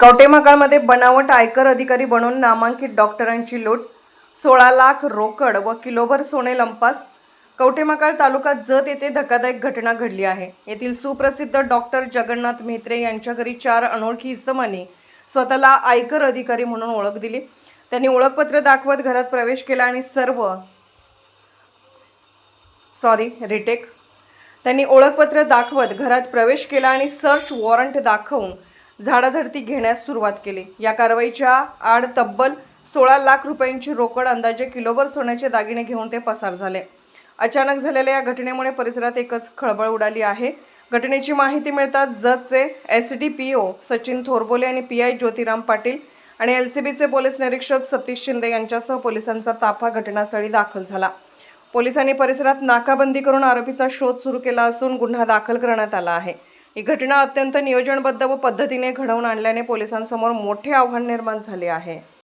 कवटेमहाकाळमध्ये बनावट आयकर अधिकारी बनून नामांकित डॉक्टरांची लूट सोळा लाख रोकड व किलोभर सोने लंपास. कवटेमहाकाळ तालुका जत येथे धक्कादायक घटना घडली आहे. येथील सुप्रसिद्ध डॉक्टर जगन्नाथ म्हेत्रे यांच्या घरी चार अनोळखी इसमांनी स्वतःला आयकर अधिकारी म्हणून ओळख दिली. त्यांनी ओळखपत्र दाखवत घरात प्रवेश केला आणि सर्व सॉरी रिटेक त्यांनी ओळखपत्र दाखवत घरात प्रवेश केला आणि सर्च वॉरंट दाखवून झाडाझडती घेण्यास सुरुवात केली. या कारवाईच्या आड तब्बल सोळा लाख रुपयांची रोकड अंदाजे किलोभर सोन्याचे दागिने घेऊन ते पसार झाले. अचानक झालेल्या या घटनेमुळे परिसरात एकच खळबळ उडाली आहे. घटनेची माहिती मिळताच जतचे S D P O Sachin Thorbole आणि पी आय ज्योतिराम पाटील आणि एल सी बीचे पोलीस निरीक्षक सतीश शिंदे यांच्यासह पोलिसांचा ताफा घटनास्थळी दाखल झाला. पोलिसांनी परिसरात नाकाबंदी करून आरोपीचा शोध सुरू केला असून गुन्हा दाखल करण्यात आला आहे. ही घटना अत्यंत नियोजनबद्ध व पद्धतीने घडवून आणल्याने पोलिसांसमोर मोठे आव्हान निर्माण झाले आहे.